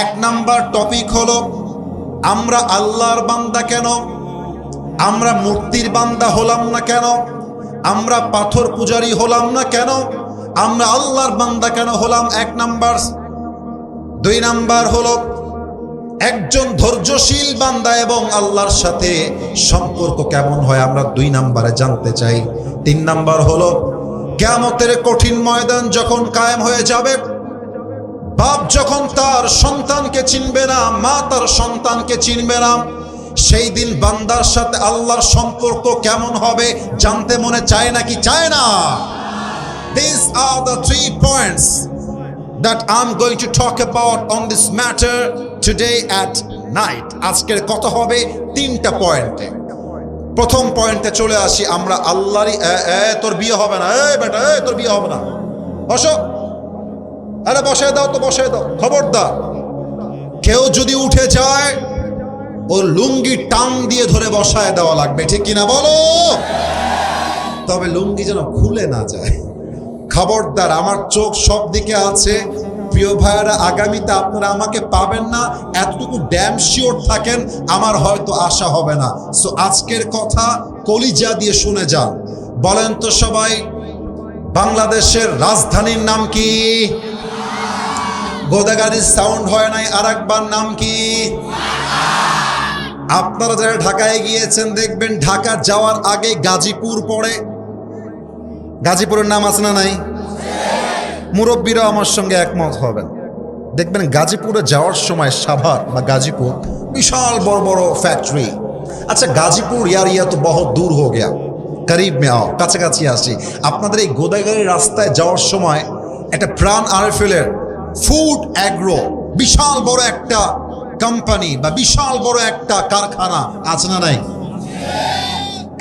এক number topic হলো, আমরা আল্লাহর বান্দা কেন? আমরা মূর্তির বান্দা হলাম না কেন? আমরা পাথর পূজারি হলাম না কেন? আমরা আল্লাহর বান্দা কেন হলাম? এক নাম্বার। দুই নাম্বার হলো, একজন ধৈর্যশীল বান্দা এবং আল্লাহর সাথে সম্পর্ক কেমন হয় আমরা দুই নাম্বারে জানতে চাই। তিন নাম্বার হলো, কেয়ামতের কঠিন ময়দান যখন কায়েম হয়ে যাবে বাপ যখন তার সন্তানকে চিনবে না, মা তার সন্তানকে চিনবে না, সেই দিন বান্দার সাথে আল্লাহর সম্পর্ক কেমন হবে জানতে মনে চায় নাকি চায় না? These are the three points that I'm going to talk about on this matter today at night. আজকের কত হবে তিনটা পয়েন্টে। প্রথম পয়েন্টে চলে আসি আমরা, আল্লাহরই তোর বিয়ে হবে না, এ, বেটা, এ, তোর বিয়ে হবে না। বসো। আরে বসায় দাও তো, বসায় দাও। খবরদার। কেউ যদি উঠে যায়, ও লুঙ্গি টান দিয়ে ধরে বসায় দেওয়া লাগবে। ঠিক কিনা বলো? তবে লুঙ্গি যেন খুলে না যায়। খবরদার, আমার চোখ সব দিকে আছে। প্রিয় ভাইয়ারা, আগামীতে আপনারা আমাকে পাবেন না। এতটুকু ড্যাম শিওর থাকেন, আমার হয়তো আশা হবে না। সো আজকের কথা কলিজা দিয়ে শুনে যান। বলেন তো সবাই, বাংলাদেশের রাজধানীর নাম কি? গোদাগাড়ির সাউন্ড হয় নাই আর একবার নাম কি? আপনারা যারা ঢাকায় গিয়েছেন, দেখবেন ঢাকা যাওয়ার আগে গাজীপুর পড়ে। গাজীপুরের নাম আছে না নাই? মুরব্বীরা আমার সঙ্গে একমত হবেন। দেখবেন গাজীপুরে যাওয়ার সময় সাভার বা গাজীপুর বিশাল বড় বড় ফ্যাক্টরি আচ্ছা গাজীপুর ইয়ার ইয়া তো বহুত দূর হো গিয়া। করিব মে আও, কাছাকাছি আসি আপনাদের এই গোদাগাড়ি রাস্তায় যাওয়ার সময় একটা প্রাণ আরএফএলের ফুড অ্যাগ্রো বিশাল বড় একটা কোম্পানি বা বিশাল বড় একটা কারখানা আছে না নাই?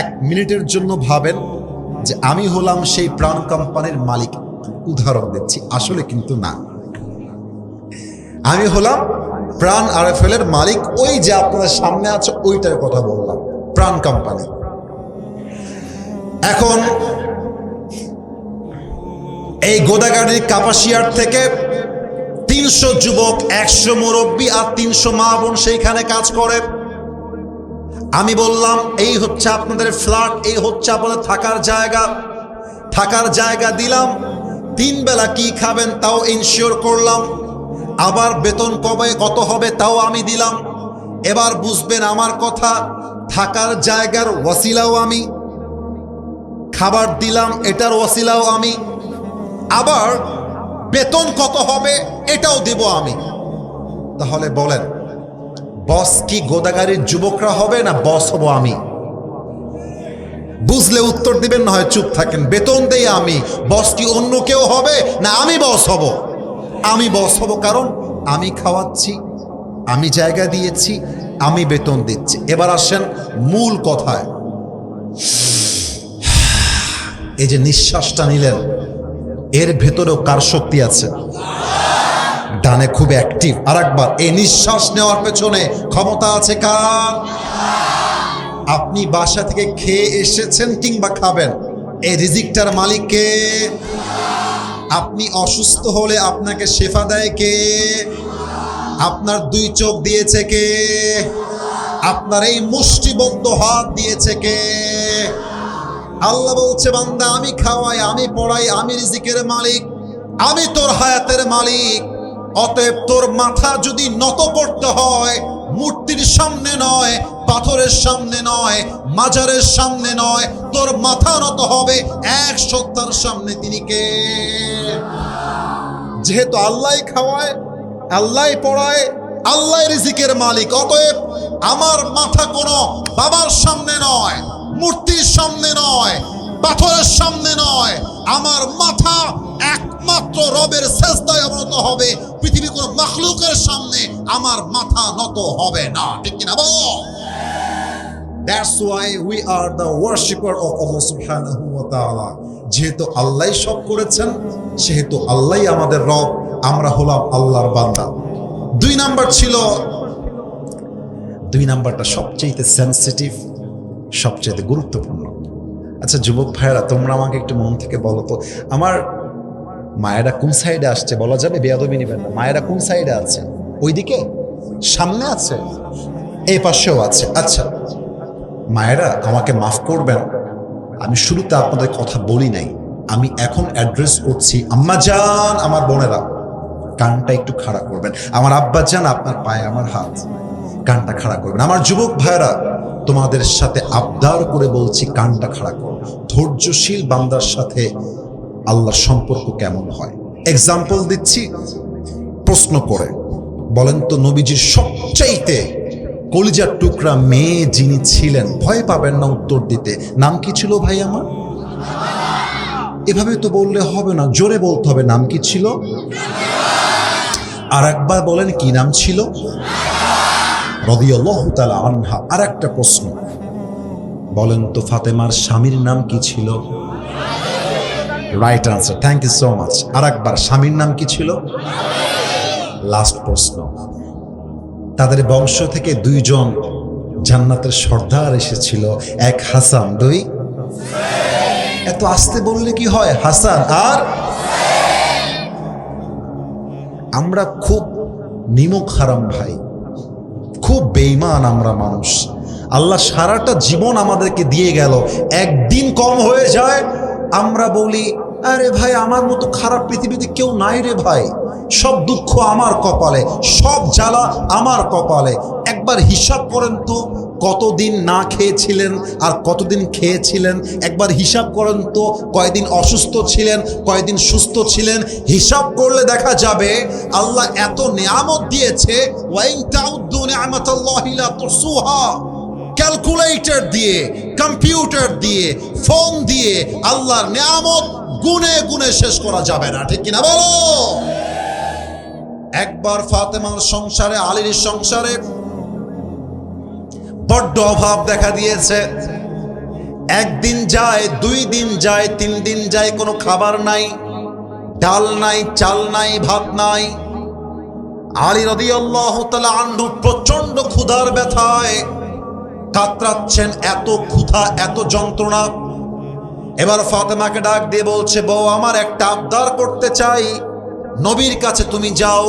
এক মিনিটের জন্য ভাবেন যে আমি হলাম সেই প্রাণ কোম্পানির মালিক। উদাহরণ দিচ্ছি, আসলে কিন্তু না। আমি হলাম প্রাণ আরএফএল এর মালিক, ওই যে আপনাদের সামনে আছে, ওইটার কথা বললাম, প্রাণ কোম্পানি এখন এই গোদাগাড়ির কাপাসিয়ার থেকে তিনশো যুবক, একশো মুরব্বী আর তিনশো মা বোন সেইখানে কাজ করে। আমি বললাম, এই হচ্ছে আপনাদের ফ্ল্যাট, এই হচ্ছে আপনাদের থাকার জায়গা। থাকার জায়গা দিলাম। তিন বেলা কি খাবেন তাও ইনশিওর করলাম। আবার বেতন কবে কত হবে তাও আমি দিলাম। এবার বুঝবেন আমার কথা, থাকার জায়গার ওয়াসিলাও আমি। খাবার দিলাম, এটার ওয়াসিলাও আমি। আবার বেতন কত হবে এটাও দেব আমি। তাহলে বলেন, বস কি গোদাগাড়ির যুবকরা হবে না বস হব আমি? বুঝলে উত্তর দিবেন, না হয় চুপ থাকেন। বেতন দেই আমি, বস কি অন্য কেউ হবে, না আমি বস হব? আমি বস হব কারণ আমি খাওয়াচ্ছি, আমি জায়গা দিয়েছি, আমি বেতন দিচ্ছি। এবার আসেন মূল কথায়। এই যে নিঃশ্বাসটা নিলেন এর ভেতরেও কার শক্তি আছে? ডানে খুব অ্যাক্টিভ আর একবার এই নিঃশ্বাস নেওয়ার পেছনে ক্ষমতা আছে কার? আপনি বাসা থেকে খেয়ে এসেছেন কিংবা খাবেন? এই রিজিকটার মালিককে আপনি অসুস্থ হলে আপনাকে শেফা দেয় কে? আপনার দুই চোখ দিয়েছে কে? আপনার এই মুষ্টিবদ্ধ হাত দিয়েছে কে? আল্লাহ বলছে, বান্দা, আমি খাওয়াই, আমি পড়াই, আমি রিজিকের মালিক, আমি তোর হায়াতের মালিক। অতএব তোর মাথা যদি নত করতে হয়, মূর্তির সামনে নয়, পাথরের সামনে নয়, মাজারের সামনে নয়, তোর মাথা নত হবে এক সত্তার সামনে। তিনি কে? যেহেতু আল্লাহ খাওয়ায় আল্লাহ পড়ায় আল্লাহ রিজিকের মালিক, অতএব আমার মাথা কোনো বাবার সামনে নয়। মূর্তির সামনে নয়, পাথরের সামনে নয়। আমার মাথা একমাত্র রবের শেষদায় অবনত হবে। পৃথিবী কোনো মখলুকের সামনে আমার মাথা নত হবে না। ঠিক কিনা বল? That's why we are the worshipper of Allah subhanahu wa ta'ala. যেহেতু আল্লাহ সব করেছেন, সেহেতু আল্লাহই আমাদের রব, আমরা হলাম আল্লাহর বান্দা। দুই নাম্বার ছিল, দুই নাম্বারটা সবচেয়ে সেন্সিটিভ সবচেয়ে গুরুত্বপূর্ণ। আচ্ছা যুবক ভাইয়েরা, তোমরা আমাকে একটু মন থেকে বলো তো, আমার মায়েরা কোন সাইডে আসছে? বলা যাবে? বেয়াদবি নিবেন না। মায়েরা কোন সাইডে আছে? ওইদিকে? সামনে আছে? এই পাশেও আছে। আচ্ছা মায়েরা, আমাকে মাফ করবেন। আমি শুরুতে আপনাদের কথা বলি নাই। আমি এখন অ্যাড্রেস করছি আম্মা যান আমার বোনেরা। কানটা একটু খাড়া করবেন। আমার আব্বা যান আপনার পায়ে, আমার হাত। কানটা খাড়া করবেন। আমার যুবক ভাইরা তোমাদের সাথে আবদার করে বলছি, কানটা খাড়া করো। ধৈর্যশীল বান্দার সাথে আল্লাহর সম্পর্ক কেমন হয়? এক্সাম্পল দিচ্ছি, প্রশ্ন করে। বলেন তো, নবীজির সবচাইতে কলিজার টুকরা মেয়ে যিনি ছিলেন, ভয় পাবেন না উত্তর দিতে। নাম কি ছিল ভাই আমার? এভাবে তো বললে হবে না, জোরে বলতে হবে, নাম কি ছিল? আর একবার বলেন, কি নাম ছিল? রদিয়াল্লাহু তাআলা আনহা আর একটা প্রশ্ন। বলেন তো ফাতেমার স্বামীর নাম কি ছিল? Right answer thank you so much আর একবার স্বামীর নাম কি ছিল? লাস্ট প্রশ্ন। তাদের বংশ থেকে দুইজন জান্নাতের সর্দার এসেছিল, এক হাসান, দুই? এত আস্তে বললে কি হয়? হাসান আর? আমরা খুব নিমক হারাম ভাই। খুব বেইমান আমরা মানুষ। আল্লাহ সারাটা জীবন আমাদেরকে দিয়ে গেল। একদিন কম হয়ে যায়, আমরা বলি, আরে ভাই, আমার মতো খারাপ পৃথিবীতে কেউ নাই রে ভাই। সব দুঃখ আমার কপালে, সব জ্বালা আমার কপালে। একবার হিসাব করেন তো কতদিন না খেয়েছিলেন আর কতদিন খেয়েছিলেন? একবার হিসাব করেন তো, কয়দিন অসুস্থ ছিলেন, কয়দিন সুস্থ ছিলেন? হিসাব করলে দেখা যাবে আল্লাহ এত নিয়ামত দিয়েছে ক্যালকুলেটর দিয়ে, কম্পিউটার দিয়ে, ফোন দিয়ে আল্লাহর নিয়ামত গুনে গুনে শেষ করা যাবে না, ঠিক কিনা বলো? একবার ফাতেমার সংসারে, আলীর সংসারে বড্ড অভাব দেখা দিয়েছে। একদিন যায়, দুই দিন যায়, তিন দিন যায়, কোনো খাবার নাই, ডাল নাই, চাল নাই, ভাত নাই। আলী রদি আল্লাহ আন্ডু প্রচণ্ড ক্ষুধার ব্যথায় কাতরাচ্ছেন, এত ক্ষুধা, এত যন্ত্রণা। এবার ফাতেমাকে ডাক দিয়ে বলছে, বউ, আমার একটা আবদার করতে চাই। নবীর কাছে তুমি যাও।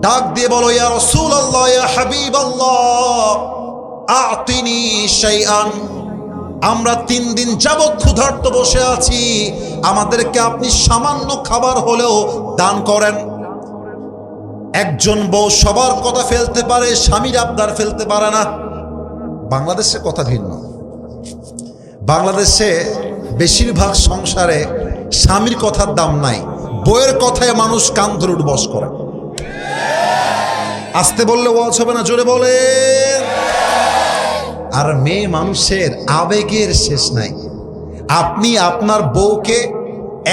ডাক দিয়ে বলো, ইয়া রসুল আল্লাহ হাবিব আল্লাহ আমরা তিন দিন যাবৎ ক্ষুধার্ত বসে আছি। আমাদেরকে আপনি সামান্য খাবার হলেও দান করেন। একজন বউ সবার কথা ফেলতে পারে, স্বামীর আবদার ফেলতে পারে না। বাংলাদেশের কথা ভিন্ন। বাংলাদেশে বেশিরভাগ সংসারে স্বামীর কথার দাম নাই। বইয়ের কথায় মানুষ কান ধরে উঠবস করে। আসতে বললে ওয়াজ হবে না, জোরে বলে। আর মেয়ে মানুষের আবেগের শেষ নাই। আপনি আপনার বউকে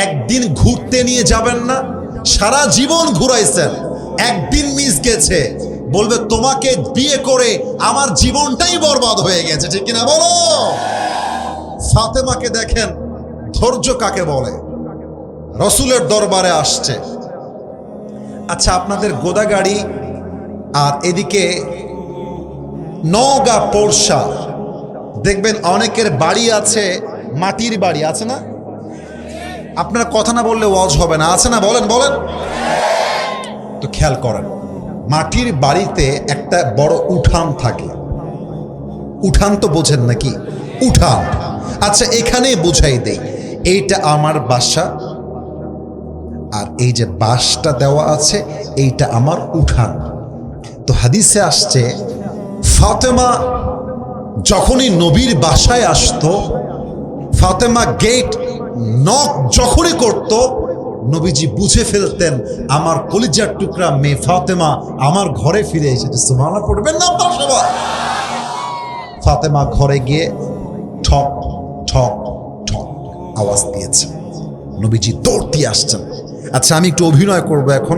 একদিন ঘুরতে নিয়ে যাবেন না, সারা জীবন ঘুরাইছেন, একদিন মিস গেছে। বলবে, তোমাকে বিয়ে করে আমার জীবনটাই বরবাদ হয়ে গেছে। ঠিক কিনা বলো? ফাতেমাকে দেখেন, ধৈর্য কাকে বলে? রসুলের দরবারে আসছে। আচ্ছা আপনাদের গোদাগাড়ি আর এদিকে নওগাঁ পোরশা। দেখবেন অনেকের বাড়ি আছে, মাটির বাড়ি, আছে না? আপনার কথা না বললে ওয়াজ হবে না। আছে না? বলেন বলেন। তো খেয়াল করেন, মাটির বাড়িতে একটা বড় উঠান থাকে। উঠান তো বোঝেন নাকি? উঠান। আচ্ছা এখানে বুঝাই দেই। এইটা আমার বাসা, আর এই যে বাসটা দেওয়া আছে, এইটা আমার উঠান। তো হাদিসে আসছে ফাতেমা যখনই নবীর বাসায় আসতো, ফাতেমা গেট নক যখনই করত, নবীজি বুঝে ফেলতেন, আমার কলিজার টুকরা মেয়ে ফাতেমা আমার ঘরে ফিরে এসেছে। সুমানা পড়বেন না আপনার সবাই? ফাতেমা ঘরে গিয়ে ঠক ঠক ঠক আওয়াজ দিয়েছে। নবীজি দৌড় দিয়ে আসছেন। আচ্ছা আমি একটু অভিনয় করব এখন,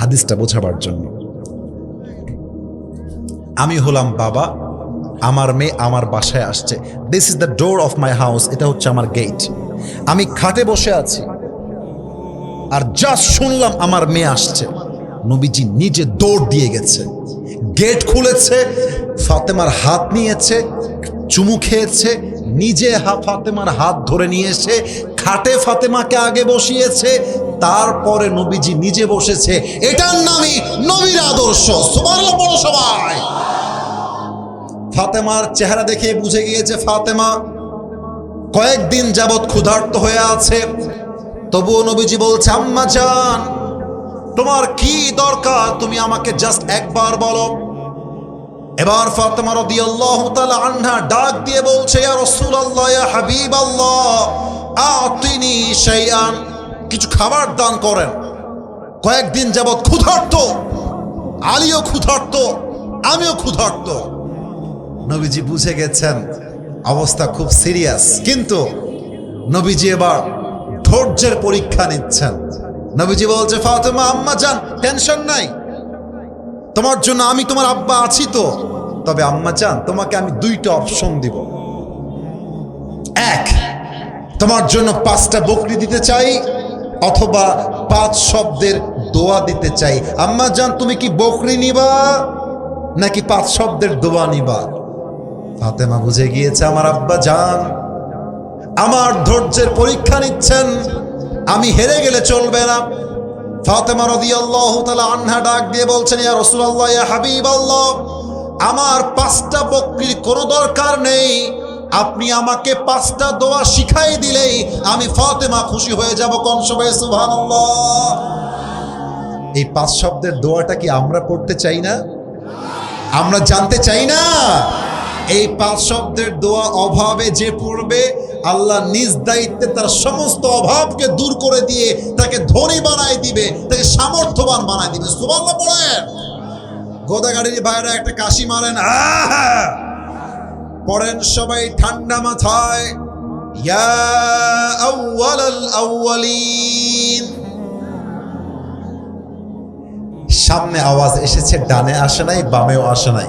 হাদিসটা বোঝাবার জন্য। আমি হলাম বাবা, আমার মেয়ে আমার বাসায় আসছে। This is the door of my house এটা হচ্ছে আমার গেট আমি খাটে বসে আছি। আর যা শুনলাম আমার মেয়ে আসছে। নবীজি নিজে দৌড় দিয়ে গেছে। গেট খুলেছে, ফাতেমার হাত নিয়েছে, চুমু খেয়েছে, নিজে ফাতেমার হাত ধরে নিয়ে এসে খাটে ফাতেমাকে আগে বসিয়েছে। তারপরে নবীজি নিজে বসেছে। এটার নামই নবীর আদর্শ। সুবহানাল্লাহ বড় সবাই। ফাতেমার চেহারা দেখে বুঝে গিয়েছে ফাতেমা কয়েকদিন যাবৎ ক্ষুধার্ত হয়ে আছে। তবুও নবীজি বলছে, আম্মা জান, তোমার কি দরকার? তুমি আমাকে জাস্ট একবার বলো। এবার ফাতেমা রাদিয়াল্লাহু তাআলা আনহা ডাক দিয়ে বলছে ইয়া হাবিবাল্লাহ, আতিনি শাইআন। কিছু খাবার দান করেন। কয়েকদিন যাবৎ ক্ষুধার্ত, আলীও ক্ষুধার্ত, আমিও ক্ষুধার্ত। নবীজি বুঝে গেছেন, অবস্থা খুব সিরিয়াস কিন্তু নবীজি এবার ধৈর্যের পরীক্ষা নিচ্ছেন। নবীজি বলছে, ফাতেমা, আম্মা যান টেনশন নাই। তোমার জন্য আমি তোমার আব্বা আছি তো। তবে আম্মা চান তোমাকে আমি দুইটা অপশন দিব। এক, তোমার জন্য পাঁচটা বকরি দিতে চাই, অথবা পাঁচ শব্দের দোয়া দিতে চাই। আম্মা জান তুমি কি বকরি নিবা, নাকি পাঁচ শব্দের দোয়া নিবা? ফাতেমা বুঝে গিয়েছে, আমার আব্বা জান আমার ধৈর্যের পরীক্ষা নিচ্ছেন। আমি হেরে গেলে চলবে না। ফাতেমা রাদিয়াল্লাহু তাআলা আনহা ডাক দিয়ে বলছেন, ইয়া রাসূলুল্লাহ, ইয়া হাবিবাল্লাহ, আমার পাঁচটা বকরির কোনো দরকার নেই। আপনি আমাকে পাঁচটা দোয়া শিখাই দিলেই আমি ফাতেমা খুশি হয়ে যাব কোন সবাই সুবহানাল্লাহ। এই পাঁচ শব্দের দোয়াটা কি আমরা পড়তে চাই না? আমরা জানতে চাই না? এই পাঁচ শব্দের দোয়া অভাবে যে পড়বে, আল্লাহ নিজ দায়িত্বে তার সমস্ত অভাবকে দূর করে দিয়ে তাকে ধনী বানায় দিবে, তাকে সামর্থ্যবান বানায় দিবে। সুবহানাল্লাহ পড়েন। গোদাগাড়ির বাইরে একটা কাশি মারেন! পড়েন সবাই ঠান্ডা মাথায়, ইয়া সামনে আওয়াজ এসেছে, ডানে আসে নাই, বামেও আসে নাই।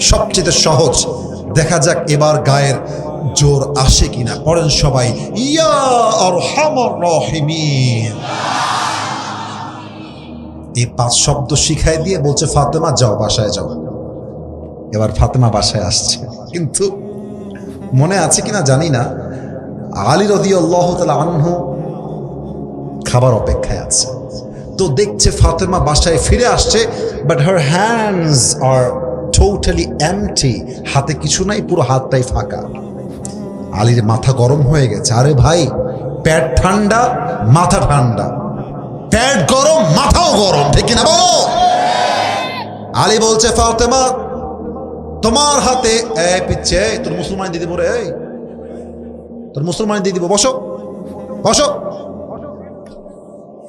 সবচেয়ে সহজ। দেখা যাক এবার গায়ের জোর আসে কিনা। পড়েন সবাই, ইয়া রাহিমিন। এই পাঁচ শব্দ শিখাই দিয়ে বলছে, ফাতেমা, যাও, বাসায় যাও। এবার ফাতেমা বাসায় আসছে। কিন্তু মনে আছে কিনা জানি না। আলী রদি আল্লাহ তালা আনহু খাবার অপেক্ষায় আছে। তো দেখছে ফাতেমা বাসায় ফিরে আসছে but her hands are totally empty হাতে কিছু নাই, পুরো হাতটাই ফাঁকা। আলীর মাথা গরম হয়ে গেছে। আরে ভাই প্যাট ঠান্ডা, মাথা ঠান্ডা। প্যাট গরম, মাথাও গরম, ঠিক কিনা বলো? আলী বলছে, ফাতেমা, তোমার হাতে এ পিচ্ছে তোর মুসলমান দিদি বলে, এই, তোর মুসলমান দিয়ে দিব, বসো বসো।